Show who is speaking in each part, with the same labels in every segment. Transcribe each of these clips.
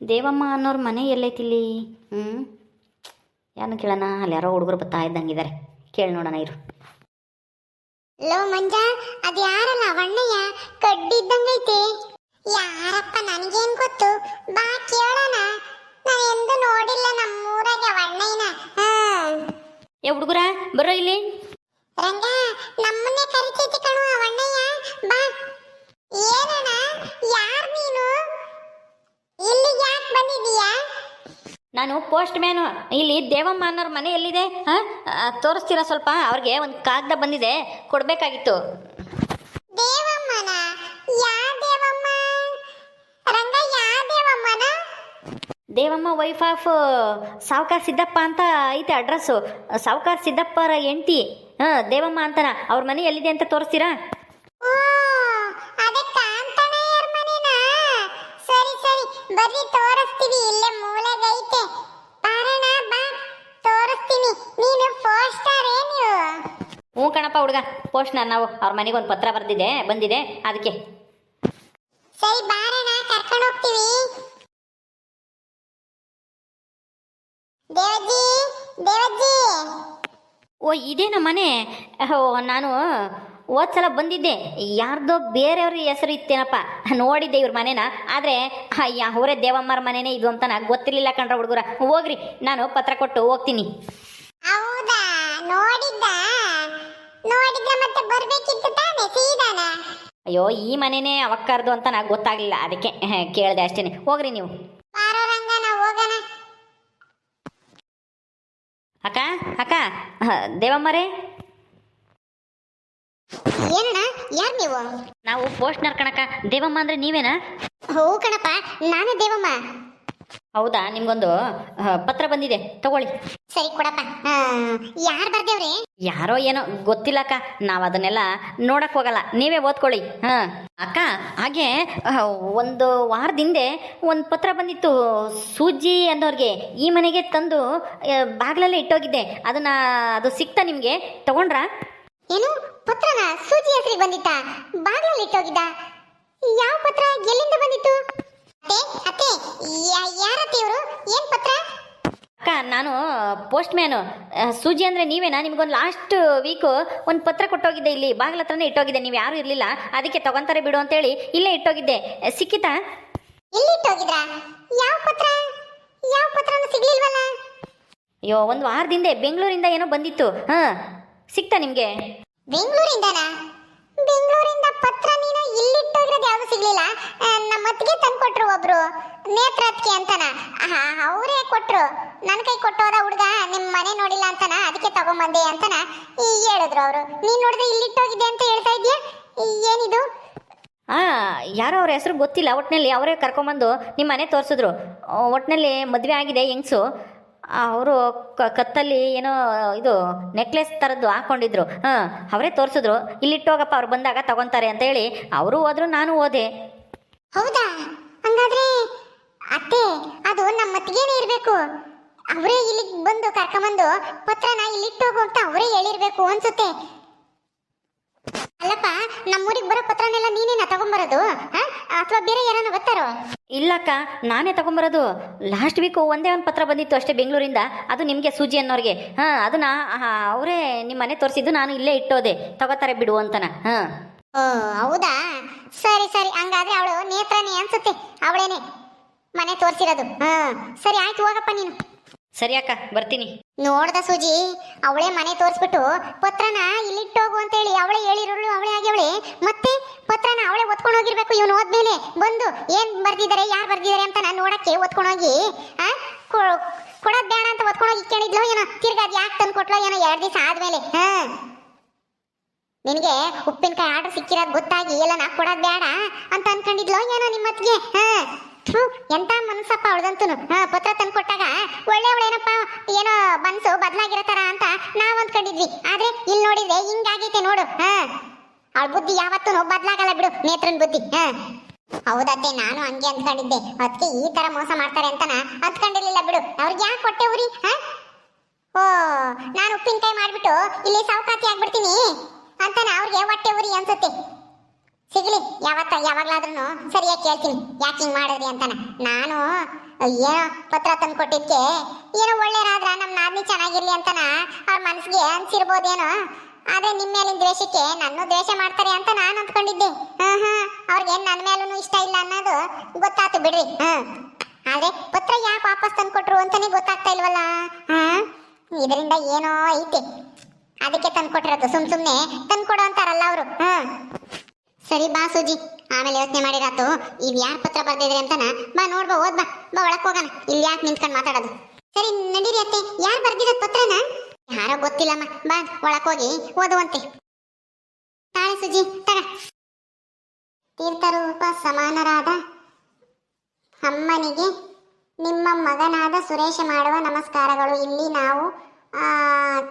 Speaker 1: ದೇವಮ್ಮ ಅನ್ನೋರ ಮನೆ ಎಲ್ಲೈತಿಲ್ಲಿ? ಹ್ಞೂ ಯಾರನ್ನ ಕೇಳೋಣ? ಅಲ್ಲಿ ಯಾರೋ ಹುಡುಗರು ಬರ್ತಾ ಇದ್ದಂಗಿದ್ದಾರೆ ಕೇಳಿ ನೋಡೋಣ ಇರು.
Speaker 2: ಲೋ ಮಂಜ ಅದು ಯಾರಲ್ಲ ಅವಣ್ಣಯ್ಯ ಕಡ್ಡಿದ್ದಂಗೈತೆ. ಯಾರಪ್ಪ ನನಗೇನು ಗೊತ್ತು? ಬಾ ಕೇಳೋಣ. ನಾನು ಎಂದು ನೋಡಿಲ್ಲ ನಮ್ಮೂರಾಗ ಅವಣ್ಣಯ್ಯನ ಹಾ.
Speaker 1: ಏ ಹುಡುಗರ ಬರೋ ಇಲ್ಲಿ.
Speaker 2: ರಂಗ ನಮ್ಮನ್ನೇ ಕರಿತೈತಿ ಕಣೋ ಅವಣ್ಣಯ್ಯ ಬಾ. ಏನಣ್ಣ? ಯಾರ್ ನೀನು ಇಲ್ಲಿ ಯಾಕೆ ಬಂದಿದೀಯಾ
Speaker 1: ನಾನು ಪೋಸ್ಟ್ ಮ್ಯಾನು ಇಲ್ಲಿ ದೇವಮ್ಮ ಅನ್ನೋರ ಮನೆ ಎಲ್ಲಿದೆ? ಹಾಂ? ತೋರಿಸ್ತೀರಾ ಸ್ವಲ್ಪ? ಅವ್ರಿಗೆ ಒಂದು ಕಾಗದ ಬಂದಿದೆ. ಕೊಡಬೇಕಾಗಿತ್ತು.
Speaker 2: ದೇವಮ್ಮ?
Speaker 1: ವೈಫ್ ಆಫ್ ಸಾವುಕಾರ್ ಸಿದ್ದಪ್ಪ ಅಂತ ಐತೆ ಅಡ್ರೆಸ್ಸು ಸಾವುಕಾರ್ ಸಿದ್ದಪ್ಪರ ಹೆಂಡ್ತಿ. ಹಾಂ ದೇವಮ್ಮ ಅಂತನ. ಅವ್ರ ಮನೆ ಎಲ್ಲಿದೆ ಅಂತ ತೋರಿಸ್ತೀರಾ?
Speaker 2: ಸರಿ ಸರಿ.
Speaker 1: ಕಣಪ್ಪ ಹುಡುಗ? ಪೋಸ್ಟ್ನ ನಾವು ಅವ್ರ ಮನೆಗೆ ಒಂದು ಪತ್ರ ಬರೆದಿದೆ ಬಂದಿದೆ. ಅದಕ್ಕೆ.
Speaker 2: ಸರಿ ಕರ್ಕೊಂಡು ಹೋಗ್ತೀವಿ. ದೇವಜ್ಜಿ ದೇವಜ್ಜಿ.
Speaker 1: ಓ ಇದೇನ ಮನೆ. ಓ ನಾನು ಹೋದ್ ಸಲ ಬಂದಿದ್ದೆ. ಯಾರ್ದೋ ಬೇರೆಯವ್ರ ಹೆಸರು ಇತ್ತೇನಪ್ಪ. ನೋಡಿದ್ದೆ ಇವ್ರ ಮನೇನ. ಆದರೆ ಅವರೇ ದೇವಮ್ಮರ ಮನೆನೇ ಇದು ಅಂತ ನಂಗೆ ಗೊತ್ತಿರಲಿಲ್ಲ ಕಣ್ರ ಹುಡುಗರ. ಹೋಗ್ರಿ ನಾನು ಪತ್ರ ಕೊಟ್ಟು ಹೋಗ್ತೀನಿ.
Speaker 2: ಹೌದಾ? ನೋಡಿದ್ದ? ನೋಡಿದ್ದ ಮತ್ತೆ ಬರ್ಬೇಕಿತ್ತು ತಾನೆ ಸೀದಾನ?
Speaker 1: ಅಯ್ಯೋ ಈ ಮನೆನೇ ಅವಕ್ಕರ್ದು ಅಂತ ನಾ ಗೊತ್ತಾಗ್ಲಿಲ್ಲ. ಅದಕ್ಕೆ ಕೇಳಿದೆ ಅಷ್ಟೇನೆ. ಹೋಗ್ರಿ ನೀವು.
Speaker 2: ಬಾರೋ ರಂಗ ನಾವು ಹೋಗೋಣ.
Speaker 1: ಅಕ್ಕ ಅಕ್ಕ ದೇವಮ್ಮರೇ?
Speaker 2: ಏನಣ್ಣ ಯಾರು ನೀವು?
Speaker 1: ನಾವು ಪೋಸ್ಟ್ನರ್ ಕಣಕ್ಕ. ದೇವಮ್ಮ ಅಂದ್ರೆ ನೀವೇನಾ?
Speaker 2: ಹೋ ಕಣಪ್ಪ ನಾನೇ ದೇವಮ್ಮ.
Speaker 1: ಹೌದಾ? ನಿಮ್ಗೊಂದು ಪತ್ರ ಬಂದಿದೆ. ತಗೊಳ್ಳಿ.
Speaker 2: ಸರಿ ಕೊಡಪ್ಪ. ಯಾರು ಬರ್ದೇವ್ರಿ?
Speaker 1: ಯಾರೋ ಏನೋ ಗೊತ್ತಿಲ್ಲಕ್ಕ ನಾವು ಅದನ್ನೆಲ್ಲ ನೋಡಕ್ ಹೋಗಲ್ಲ. ನೀವೇ ಓದ್ಕೊಳ್ಳಿ. ಹಾ. ಅಕ್ಕ ಹಾಗೆ ಒಂದು ವಾರದಿಂದೆ ಒಂದು ಪತ್ರ ಬಂದಿತ್ತು ಸೂಜಿ ಅನ್ನೋರ್ಗೆ. ಈ ಮನೆಗೆ ತಂದು ಬಾಗ್ಲಲ್ಲಿ ಬಾಗ್ಲಲ್ಲೇ ಇಟ್ಟೋಗಿದ್ದೆ. ಅದನ್ನ ಅದು ಸಿಕ್ತಾ ನಿಮಗೆ? ತಗೊಂಡ್ರಾ?
Speaker 2: ಏನು? ಪತ್ರನ ಸೂಜಿ ಹೆಸರಿಗೆ ಬಂದಿತ್ತ? ಬಾಗ್ಲಲ್ಲಿ ಇಟ್ಟೋಗಿದ್ದ? ಯಾವ ಪತ್ರ? ಎಲ್ಲಿಂದ ಬಂದಿತ್ತು?
Speaker 1: ಅಕ್ಕ ನಾನು ಪೋಸ್ಟ್ ಮ್ಯಾನು ಸೂಜಿ ಅಂದರೆ ನೀವೇನಾ? ನಿಮ್ಗೊಂದು ಲಾಸ್ಟ್ ವೀಕು ಒಂದು ಪತ್ರ ಕೊಟ್ಟೋಗಿದ್ದೆ ಇಲ್ಲಿ. ಬಾಗ್ಲ ಹತ್ರನೇ ಇಟ್ಟೋಗಿದ್ದೆ. ನೀವು ಯಾರೂ ಇರಲಿಲ್ಲ. ಅದಕ್ಕೆ ತಗೊಂತಾರೆ ಬಿಡು ಅಂತೇಳಿ ಇಲ್ಲೇ ಇಟ್ಟೋಗಿದ್ದೆ. ಸಿಕ್ಕಿತಾ?
Speaker 2: ಯಾವ ಪತ್ರ? ಯಾವ ಪತ್ರನೂ ಸಿಗ್ಲಿಲ್ವಲ್ಲ?
Speaker 1: ಅಯ್ಯೋ ಒಂದು ವಾರದಿಂದ ಬೆಂಗಳೂರಿಂದ ಏನೋ ಬಂದಿತ್ತು. ಹಾಂ ಸಿಕ್ತಾ ನಿಮಗೆ?
Speaker 2: ಬೆಂಗಳೂರಿಂದನಾ? ಬೆಂಗಳೂರಿಂದ ಪತ್ರ ನೀನು ಇಲ್ಲಿಟ್ಟೋಗಿರೋದು ಯಾವುದು ಸಿಗ್ಲಿಲ್ಲ? ಆ, ನಮ್ಮ ತಂದು ಕೊಟ್ರು ಒಬ್ರು. ನೇತ್ರಾತ್ಕೆ ಅಂತನ. ಅವರೇ ಕೊಟ್ರು. ನನ್ನ ಕೈ ಕೊಟ್ಟೋದ ಹುಡುಗ ನಿಮ್ಮ ಮನೆ ನೋಡಿಲ್ಲ ಅಂತನ? ಅದಕ್ಕೆ ತಗೊಂಬಂದೆ ಅಂತನ? ಈ ಹೇಳಿದ್ರು ಅವರು. ನೀನ್ ನೋಡಿದ್ರೆ ಇಲ್ಲಿಟ್ಟೋಗಿದೆ ಅಂತ ಹೇಳ್ತಾ ಇದೆಯಾ ಏನಿದು?
Speaker 1: ಯಾರೋ ಅವ್ರ ಹೆಸರು ಗೊತ್ತಿಲ್ಲ. ಒಟ್ಟಿನಲ್ಲಿ ಅವರೇ ಕರ್ಕೊಂಬಂದು ನಿಮ್ಮ ಮನೆ ತೋರಿಸಿದ್ರು. ಒಟ್ಟಿನಲ್ಲಿ ಮದುವೆ ಆಗಿದೆ ಹೆಂಗ್ಸು? ಅವರು ಕತ್ತಲ್ಲಿ ಏನೋ ಇದು ನೆಕ್ಲೆಸ್ ಥರದ್ದು ಹಾಕೊಂಡಿದ್ರು. ಹಾಂ, ಅವರೇ ತೋರಿಸಿದ್ರು. ಇಲ್ಲಿಟ್ಟೋಗಪ್ಪ ಅವ್ರು ಬಂದಾಗ ತಗೊಂತಾರೆ ಅಂತ ಹೇಳಿ. ಅವರು ಹೋದ್ರು, ನಾನು ಹೋದೆ.
Speaker 2: ಹೌದಾ? ಹಂಗಾದ್ರೆ ಅತ್ತೆ ಅದು ನಮ್ಮ ಇರಬೇಕು ಇರ್ಬೇಕು. ಅವರೇ ಇಲ್ಲಿಗೆ ಬಂದು ಕರ್ಕೊಂಬಂದು ಪತ್ರನ ಹೋಗು ಅಂತ ಅವರೇ ಹೇಳಿರ್ಬೇಕು ಅನ್ಸುತ್ತೆ. ಅಲ್ಲಪ್ಪ ನಮ್ಮೂರಿಗೆ ಬರೋ ಪತ್ರನೆಲ್ಲ ನೀನೇನ ತಗೊಂಬರೋದು? ಅಥವಾ ಬೇರೆ ಯಾರನ್ನ ಗೊತ್ತಾರೋ
Speaker 1: ಇಲ್ಲಕ್ಕ ನಾನೇ ತಗೊಂಬರೋದು. ಲಾಸ್ಟ್ ವೀಕ್ ಒಂದೇ ಒಂದು ಪತ್ರ ಬಂದಿತ್ತು ಅಷ್ಟೇ ಬೆಂಗಳೂರಿಂದ. ಅದು ನಿಮಗೆ ಸೂಜಿ ಅನ್ನೋರಿಗೆ. ಹಾಂ ಅದನ್ನ ಅವರೇ ನಿಮ್ಮ ಮನೆ ತೋರಿಸಿದ್ದು ನಾನು ಇಲ್ಲೇ ಇಟ್ಟೋದೆ. ತಗೋತಾರೆ ಬಿಡು ಅಂತನ. ಹಾಂ.
Speaker 2: ಹೌದಾ? ಸರಿ ಸರಿ. ಹಂಗಾದ್ರೆ ಅವಳು ನೇತ್ರನೇ ಅನ್ಸುತ್ತೆ. ಅವಳೇನೆ ಮನೆ ತೋರಿಸಿರೋದು. ಹಾ. ಸರಿ ಆಯ್ತು ಹೋಗಪ್ಪ ನೀನು.
Speaker 1: ಸರಿ ಅಕ್ಕ ಬರ್ತೀನಿ.
Speaker 2: ನೋಡ್ದ ಸೂಜಿ ಅವಳೇ ಮನೆ ತೋರಿಸ್ಬಿಟ್ಟು ಪತ್ರನ ಇಲ್ಲಿಟ್ಟೋಗು ಅಂತೇಳಿ ಅವಳೇ ಹೇಳಿರೋಳು ಅವಳೇ ಆಗ್ಯವಳೆ ಮತ್ತೆ ಪತ್ರನ ಅವಳೇ ಒತ್ಕೊಂಡು ಹೋಗಿರ್ಬೇಕು ಇವನು ಹೋದ್ಮೇಲೆ. ಬಂದು ಏನ್ ಬರ್ದಿದ್ದಾರೆ ಯಾರು ಬರ್ದಿದ್ದಾರೆ ಅಂತ ನಾನು ನೋಡಕ್ಕೆ ಒತ್ಕೊಂಡೋಗಿ ಆ ಕೊಡೋದ್ ಬೇಡ ಅಂತ ಒತ್ಕೊಂಡೋಗಿ ಕೇಳಿದ್ಲು. ಏನೋ ತಿರ್ಗಾದ್ ಯಾಕೆ ತಂದು ಕೊಟ್ಲೋ ಏನೋ ಎರಡು ದಿವಸ ಆದ್ಮೇಲೆ. ಹಾ. ನಿನಗೆ ಉಪ್ಪಿನಕಾಯಿ ಆರ್ಡರ್ ಸಿಕ್ಕಿರೋದು ಗೊತ್ತಾಗಿ ಎಲ್ಲ ನಾ ಕೊಡೋದು ಬೇಡ ಅಂತ ಅನ್ಕೊಂಡಿದ್ಲೋ ಏನೋ ನಿಮ್ಮತ್ತಿಗೆ ಹಾ. ಎಂತ ಮನಸ್ಸಪ್ಪ ಅವಳದಂತೂ ಹಾ, ಪತ್ರ ತಂದು ಕೊಟ್ಟಾಗ ಒಳ್ಳೆ ಅವಳೇನಪ್ಪ ಏನೋ ಮನ್ಸು ಬದಲಾಗಿರತ್ತಾರ ತರ ಅಂತ ನಾವು ಅಂದ್ಕೊಂಡಿದ್ವಿ ಆದರೆ ಇಲ್ಲಿ ನೋಡಿದ್ರೆ ಹಿಂಗಾಗೈತೆ ನೋಡು. ಹಾ. ಅವಳ ಬುದ್ಧಿ ಯಾವತ್ತೂ ಬದಲಾಗಲ್ಲ ಬಿಡು, ನೇತ್ರನ್ ಬುದ್ಧಿ. ಹಾ. ಹೌದತ್ತೆ, ನಾನು ಹಂಗೆ ಅಂದ್ಕೊಂಡಿದ್ದೆ ಅದಕ್ಕೆ ಈ ತರ ಮೋಸ ಮಾಡ್ತಾರೆ ಅಂತನ ಅಂದ್ಕೊಂಡಿರ್ಲಿಲ್ಲ ಬಿಡು. ಅವ್ರಿಗೆ ಯಾಕೆ ಕೊಟ್ಟೆ ಉರಿ, ಹಾ? ಓ, ನಾನು ಉಪ್ಪಿನಕಾಯಿ ಮಾಡಿಬಿಟ್ಟು ಇಲ್ಲಿ ಸಾವುಕಾತಿ ಆಗ್ಬಿಡ್ತೀನಿ. ಅಂತಾನೆ ಅವ್ರಿಗೆ ಹೊಟ್ಟೆ ಉರಿ ಅನ್ಸುತ್ತೆ. ಸಿಗ್ಲಿ, ಯಾವತ್ತ ಯಾವಾಗ್ಲಾದ್ರೂ ಸರಿಯಾಗಿ ಕೇಳ್ತೀನಿ. ಯಾಕೆ ಹಿಂಗ್ ಮಾಡಿದ್ರಿ ಅಂತಾನೆ? ನಾನು ಏನೋ ಪತ್ರ ತಂದು ಕೊಟ್ಟಿದ್ಕೆ. ಏನೋ ಒಳ್ಳೇರಾದ್ರ ನಮ್ಮ ನಾದ್ನಿ ಚೆನ್ನಾಗಿರ್ಲಿ ಅಂತಾನ ಅವ್ರ ಮನಸ್ಸಿಗೆ ಅನ್ಸಿರ್ಬೋದೇನೋ. ಆದ್ರೆ ನಿಮ್ಮ ಮೇಲಿನ ದ್ವೇಷಕ್ಕೆ ನನ್ನ ದ್ವೇಷ ಮಾಡ್ತಾರೆ ಅಂತ ನಾನು ಅಂದ್ಕೊಂಡಿದ್ದೆ. ಹಾ ಹಾ ಅವ್ರಿಗೆ ನನ್ನ ಮೇಲೂ ಇಷ್ಟ ಇಲ್ಲ ಅನ್ನೋದು ಗೊತ್ತಾತು ಬಿಡ್ರಿ. ಹಾ ಆದ್ರೆ ಪತ್ರ ಯಾಕೆ ವಾಪಸ್ ತಂದು ಕೊಟ್ರು ಅಂತಾನೆ ಗೊತ್ತಾಗ್ತಾ ಇಲ್ವಲ್ಲ? ಹಾ ಇದರಿಂದ ಏನೋ ಐತೆ. ಅದಕ್ಕೆ ತಂದು ಕೊಟ್ಟಿರೋದು ಸುಮ್ ಸುಮ್ನೆ ತಂದು ಕೊಡು ಅಂತಾರಲ್ಲ ಅವರು. ಹ್ಮ್ ಸರಿ ಬಾ ಸುಜಿ. ಆಮೇಲೆ ಯೋಚನೆ ಮಾಡಿರಾತು ಇವ್ ಯಾರ ಪತ್ರ ಬರ್ದಿದ್ರಿ ಅಂತಾನ? ಬಾ ನೋಡ್ಬಾ, ಓದ್ ಬಾ. ಬಾ ಒಳಕ್ ಹೋಗಣ. ಇಲ್ಲಿ ಯಾಕೆ ನಿಂತ್ಕೊಂಡು ಮಾತಾಡೋದು? ಸರಿ, ನಡೀರಿ ಅತ್ತೆ. ಯಾರು ಬರ್ದಿರೋದ್ ಪತ್ರನ? ಯಾರೋ ಗೊತ್ತಿಲ್ಲಮ್ಮ. ಬಾ, ಒಳಕ್ ಹೋಗಿ ಓದುವಂತೆ. ತಾಳೆ ಸುಜಿ, ತಗ. ತೀರ್ಥರೂಪ ಸಮಾನರಾದ ಅಮ್ಮನಿಗೆ ನಿಮ್ಮ ಮಗನಾದ ಸುರೇಶ ಮಾಡುವ ನಮಸ್ಕಾರಗಳು. ಇಲ್ಲಿ ನಾವು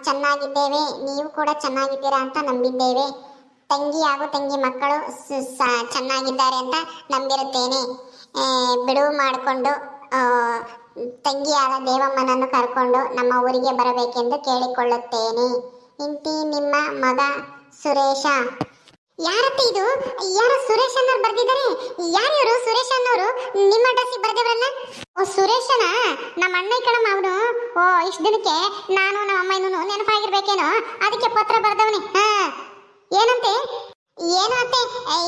Speaker 2: ಚೆನ್ನಾಗಿದ್ದೇವೆ, ನೀವು ಕೂಡ ಚೆನ್ನಾಗಿದ್ದೀರಾ ಅಂತ ನಂಬಿದ್ದೇವೆ. ತಂಗಿ ಹಾಗೂ ತಂಗಿ ಮಕ್ಕಳು ಚೆನ್ನಾಗಿದ್ದಾರೆ ಅಂತ ನಂಬಿರುತ್ತೇನೆ. ಬಿಡುವು ಮಾಡಿಕೊಂಡು ತಂಗಿಯಾದ ದೇವಮ್ಮನನ್ನು ಕರ್ಕೊಂಡು ನಮ್ಮ ಊರಿಗೆ ಬರಬೇಕೆಂದು ಕೇಳಿಕೊಳ್ಳುತ್ತೇನೆ. ಇಂತಿ ನಿಮ್ಮ ಮಗ ಸುರೇಶ. ಯಾರತ್ತೆ ಇದು? ಯಾರ ಸುರೇಶ್ ಅನ್ನೋರು ಬರ್ದಿದ್ದಾರೆ? ಯಾರ್ಯಾರು ಸುರೇಶ್ ಅನ್ನೋರು ನಿಮ್ಮ ಅಡ್ರೆಸ್ಸಿಗೆ ಬರ್ದಿವ್ರಲ್ಲ ಓ, ಸುರೇಶನ? ನಮ್ಮ ಅಣ್ಣ ಕಣಮ್ಮ ಅವನು? ಓ, ಇಷ್ಟು ದಿನಕ್ಕೆ ನಾನು ನಮ್ಮ ಅಮ್ಮನೂ ನೆನಪಾಗಿರ್ಬೇಕೇನೋ? ಅದಕ್ಕೆ ಪತ್ರ ಬರ್ದವನಿ. ಹಾ. ಏನಂತೆ? ಏನು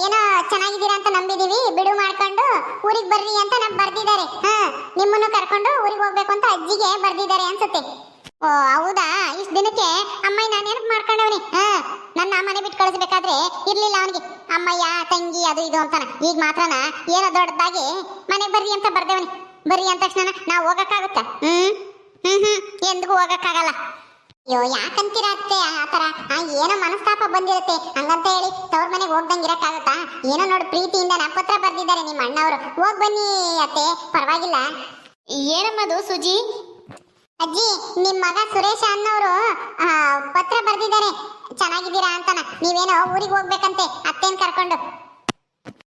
Speaker 2: ಏನೋ ಚೆನ್ನಾಗಿದ್ದೀರಾ ಅಂತ ನಂಬಿದೀವಿ. ಬಿಡು ಮಾಡ್ಕೊಂಡು ಊರಿಗೆ ಬರ್ರಿ ಅಂತ ನಮ್ ಬರ್ದಿದ್ದಾರೆ. ಹಾ. ನಿಮ್ಮನ್ನು ಕರ್ಕೊಂಡು ಊರಿಗೆ ಹೋಗ್ಬೇಕು ಅಂತ ಅಜ್ಜಿಗೆ ಬರ್ದಿದ್ದಾರೆ ಅನ್ಸುತ್ತೆ. ಓ, ಹೌದಾ? ಇಷ್ಟು ದಿನಕ್ಕೆ ಅಮ್ಮಯ್ಯ ನಾನು ನೆನಪು ಮಾಡ್ಕೊಂಡವನಿ. ಹಾ. ನನ್ನ ಮನೆ ಬಿಟ್ಟು ಕಳಿಸ್ಬೇಕಾದ್ರೆ ಇರ್ಲಿಲ್ಲ ಅವನಿಗೆ. ಅಮ್ಮಯ್ಯ, ತಂಗಿ, ಅದು ಇದು ಅಂತಾನ. ಈಗ ಮಾತ್ರನ? ಏನೋ ದೊಡ್ಡದಾಗಿ ಮನೆಗೆ ಬರ್ರಿ ಅಂತ ಬರ್ದೇವನಿ. ಬರ್ರಿ ಅಂದ ತಕ್ಷಣ ನಾವು ಹೋಗಕ್ಕಾಗುತ್ತಾ? ಹ್ಮ್? ಎಂದಿಗೂ ಹೋಗಕ್ಕಾಗಲ್ಲ. ಅಯ್ಯೋ ಯಾಕಂತೀರ ಅತ್ತೆ? ಆ ಥರ. ಆ ಏನೋ ಮನಸ್ತಾಪ ಬಂದಿರುತ್ತೆ. ಹಂಗಂತ ಹೇಳಿ ತವ್ರ ಮನೆಗೆ ಹೋಗ್ದಂಗೆ ಇರಕ್ಕಾಗತ್ತಾ? ಏನೋ ನೋಡಿ ಪ್ರೀತಿಯಿಂದ ನಾ ಪತ್ರ ಬರ್ದಿದ್ದಾರೆ ನಿಮ್ಮ ಅಣ್ಣವರು. ಹೋಗ್ ಬನ್ನಿ ಅತ್ತೆ. ಪರವಾಗಿಲ್ಲ. ಏನಮ್ಮದು ಸುಜಿ? ಅಜ್ಜಿ ನಿಮ್ಮ ಮಗ ಸುರೇಶ ಅನ್ನೋರು ಪತ್ರ ಬರ್ದಿದ್ದಾರೆ. ಚೆನ್ನಾಗಿದ್ದೀರಾ ಅಂತಾನ. ನೀವೇನೋ ಊರಿಗೆ ಹೋಗ್ಬೇಕಂತೆ ಅತ್ತೇನ್ ಕರ್ಕೊಂಡು.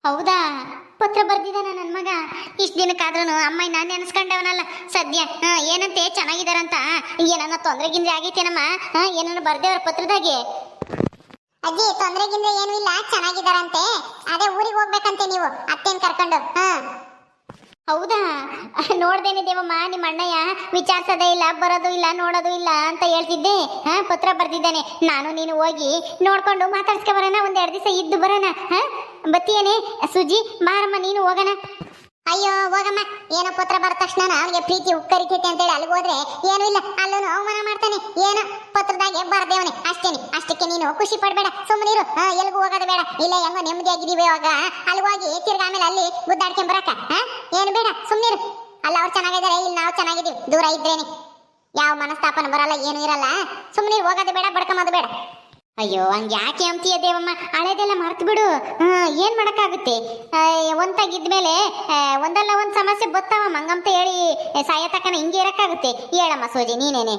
Speaker 2: ಹೌದಾ? ಪತ್ರ ಬರ್ದಿದ್ದಾನ ನನ್ನ ಮಗ. ಇಷ್ಟು ದಿನಕ್ಕಾದ್ರೂ ಅಮ್ಮ ನಾನು ನೆನೆಸ್ಕೊಂಡವನಲ್ಲ ಸದ್ಯ. ಏನಂತೆ? ಚೆನ್ನಾಗಿದಾರಂತ ಏನನ್ನ ತೊಂದರೆ ಗಿಂದ್ರೆ ಆಗೈತೇನಮ್ಮ? ಹಾ, ಏನನ್ನ ಬರ್ದೇವ್ರ ಪತ್ರದಾಗೆ? ಅಜ್ಜಿ ತೊಂದರೆ ಗಿಂದ್ರೆ ಏನೂ ಇಲ್ಲ. ಚೆನ್ನಾಗಿದಾರಂತೆ ಅದೇ ಊರಿಗೆ ಹೋಗ್ಬೇಕಂತೆ ನೀವು. ಅತ್ತೇನ್ ಕರ್ಕೊಂಡು. ಹಾ. ಹೌದಾ? ನೋಡ್ದೇನೆ ದೇವಮ್ಮ ನಿಮ್ಮ ಅಣ್ಣಯ್ಯ ವಿಚಾರಿಸೋದೇ ಇಲ್ಲ ಬರೋದು ಇಲ್ಲ ನೋಡೋದು ಇಲ್ಲ ಅಂತ ಹೇಳ್ತಿದ್ದೆ. ಹಾ ಪತ್ರ ಬರ್ದಿದ್ದಾನೆ. ನಾನು ನೀನು ಹೋಗಿ ನೋಡ್ಕೊಂಡು ಮಾತಾಡ್ಸ್ಕೊ ಬರೋಣ. ಒಂದ್ ಎರಡು ದಿವಸ ಇದ್ದು ಬರೋಣ. ಹಾ? ಬತ್ತೀಯೇನೆ? ಸುಜಿ, ಬಾರಮ್ಮ, ನೀನು ಹೋಗೋಣ ಅಯ್ಯೋ, ಹೋಗಮ್ಮ. ಏನೋ ಪತ್ರ ಬರ ತಕ್ಷಣ ಅವನಿಗೆ ಪ್ರೀತಿ ಉಕ್ಕರಿತೈತೆ ಅಂತೇಳಿ ಅಲ್ಲಿಗೆ ಹೋದ್ರೆ ಏನೂ ಇಲ್ಲ. ಅಲ್ಲೂ ಅವಮಾನ ಮಾಡ್ತಾನೆ. ಏನೋ ಪತ್ರದಾಗೆ ಬರ್ದೇವನೆ. ಅಷ್ಟೇನೆ. ಅಷ್ಟಕ್ಕೆ ನೀನು ಖುಷಿ ಪಡಬೇಡ. ಸುಮ್ಮನಿರು ಎಲ್ಗೂ ಹೋಗೋದು ಬೇಡ. ಇಲ್ಲ ಹೆಂಗೋ ನೆಮ್ಮದಿಯಾಗಿದ್ದೀವಿ ಇವಾಗ. ಅಲ್ಲಿ ಹೋಗಿ ತಿರ್ಗಾ ಆಮೇಲೆ ಅಲ್ಲಿ ಹಾ ಏನು ಬೇಡ. ಸುಮ್ಮನಿರು ಅಲ್ಲ, ಅವ್ರು ಚೆನ್ನಾಗಿದ್ದಾರೆ. ಇಲ್ಲಿ ನಾವು ಚೆನ್ನಾಗಿದ್ದೀವಿ. ದೂರ ಇದ್ರೇನೆ. ಯಾವ ಮನಸ್ತಾಪನ ಬರಲ್ಲ, ಏನು ಇರಲ್ಲ. ಸುಮ್ಮನೆ ಹೋಗೋದು ಬೇಡ, ಬಡ್ಕೊಂಬೋದು ಬೇಡ. ಅಯ್ಯೋ, ಹಂಗೆ ಯಾಕೆ ಅಂತೀಯ ದೇವಮ್ಮ? ಹಳೇದೆಲ್ಲ ಮರ್ತು ಬಿಡು ಏನ್ ಮಾಡಕ್ಕಾಗುತ್ತೆ? ಒಂತಾಗಿದ್ಮೇಲೆ ಒಂದಲ್ಲ ಒಂದು ಸಮಸ್ಯೆ ಬತ್ತಾವ ಮಂಗಂತ ಹೇಳಿ ಸಾಯತಕ್ಕನ ಹಿಂಗೆ ಇರೋಕ್ಕಾಗುತ್ತೆ. ಹೇಳಮ್ಮ ಸೋಜಿ, ನೀನೇನೆ.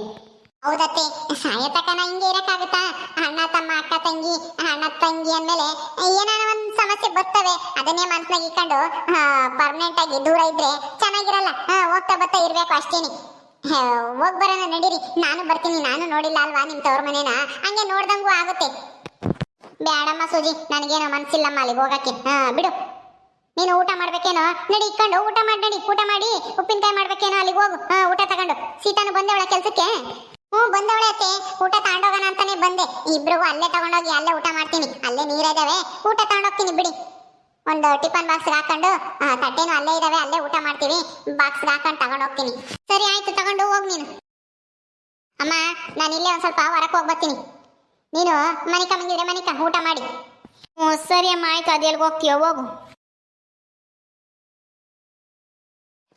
Speaker 2: ಹೌದತ್ತೆ ಸಾಯತಕ್ಕನ ಹಿಂಗೆ ಇರೋಕ್ಕಾಗುತ್ತಾ? ಅಣ್ಣ, ತಮ್ಮ, ಅಕ್ಕ, ತಂಗಿ, ಅಣ್ಣ, ತಂಗಿ ಅಂದಮೇಲೆ ಏನಾನ ಒಂದು ಸಮಸ್ಯೆ ಬರ್ತವೆ. ಅದನ್ನೇ ಮನಸ್ಸಿನಾಗ ಇಟ್ಕೊಂಡು ಪರ್ಮನೆಂಟ್ ಆಗಿ ದೂರ ಇದ್ರೆ ಚೆನ್ನಾಗಿರಲ್ಲ. ಹೋಗ್ತಾ ಬರ್ತಾ ಇರ್ಬೇಕು ಅಷ್ಟೇನೆ. ಹೋಗ್ ಬರೋಣ, ನಡೀರಿ. ನಾನು ಬರ್ತೀನಿ, ನಾನು ನೋಡಿಲ್ಲ ಅಲ್ವಾ ನಿಮ್ ತವ್ರ ಮನೇನ? ಹಂಗೆ ನೋಡ್ದಂಗೂ ಆಗುತ್ತೆ. ಬೇಡಮ್ಮ ಸೂಜಿ, ನನಗೇನೋ ಮನ್ಸಿಲ್ಲಮ್ಮ ಅಲ್ಲಿಗೆ ಹೋಗಕ್ಕೆ. ಹಾ, ಬಿಡು. ನೀನು ಊಟ ಮಾಡ್ಬೇಕೇನೋ? ನಡಿ, ಇಕ್ಕೊಂಡು, ಊಟ ಮಾಡಿ, ನಡಿ. ಊಟ ಮಾಡಿ, ಉಪ್ಪಿನಕಾಯಿ ಮಾಡ್ಬೇಕೇನೋ ಅಲ್ಲಿಗೆ ಹೋಗು. ಹಾ, ಊಟ ತಗೊಂಡು. ಸೀತಾನು ಬಂದವಳ ಕೆಲ್ಸಕ್ಕೆ? ಹ್ಞೂ, ಬಂದವಳೆ ಊಟ ತಗೊಂಡೋಗೋಣ ಅಂತಾನೆ ಬಂದೆ. ಇಬ್ರಿಗೂ ಅಲ್ಲೇ ತಗೊಂಡೋಗಿ ಅಲ್ಲೇ ಊಟ ಮಾಡ್ತೀನಿ. ಅಲ್ಲೇ ನೀರಿದಾವೆ. ಊಟ ತಗೊಂಡೋಗ್ತೀನಿ, ಬಿಡಿ. ಒಂದು ಟಿಫನ್ ಬಾಕ್ಸ್ ಹಾಕೊಂಡು ತಟ್ಟೆನೂ ಅಲ್ಲೇ ಇದಾವೆ, ಅಲ್ಲೇ ಊಟ ಮಾಡ್ತೀವಿ. ಬಾಕ್ಸ್ ಹಾಕೊಂಡು ತಗೊಂಡು ಹೋಗ್ತೀನಿ. ಸರಿ, ಆಯ್ತು, ತಗೊಂಡು ಹೋಗ್ ನೀನು. ಅಮ್ಮ, ನಾನು ಇಲ್ಲೇ ಒಂದ್ ಸ್ವಲ್ಪ ಹೊರಕ್ಕೆ ಹೋಗಿ ಬರ್ತೀನಿ. ನೀನು, ಮನಿಕ ಬಂದಿದ್ರೆ ಮನಿಕ, ಊಟ ಮಾಡಿ. ಹ್ಞೂ ಸರಿ ಅಮ್ಮ, ಆಯ್ತು, ಅದು ಎಲ್ಲಿಗೆ ಹೋಗ್ತೀಯ, ಹೋಗು.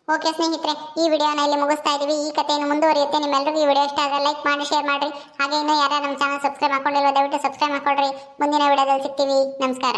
Speaker 2: ಓಕೆ, ಸ್ನೇಹಿತರೆ, ಈ ವಿಡಿಯೋನ ಇಲ್ಲಿ ಮುಗಿಸ್ತಾ ಇದೀವಿ. ಈ ಕಥೆಯನ್ನು ಮುಂದುವರಿಯುತ್ತೆ. ನಿಮ್ಮೆಲ್ಲರಿಗೂ ಈ ವಿಡಿಯೋ ಇಷ್ಟ ಆದರೆ ಲೈಕ್ ಮಾಡಿ, ಶೇರ್ ಮಾಡಿರಿ. ಹಾಗೆ ಇನ್ನೂ ಯಾರು ನಮ್ಮ ಚಾನಲ್ ಸಬ್ಸ್ಕ್ರೈಬ್ ಮಾಡ್ಕೊಂಡಿಲ್ಲ ದಯವಿಟ್ಟು ಸಬ್ಸ್ಕ್ರೈಬ್ ಮಾಡ್ಕೊಳ್ರಿ. ಮುಂದಿನ ವಿಡಿಯೋದಲ್ಲಿ ಸಿಗ್ತೀವಿ. ನಮಸ್ಕಾರ.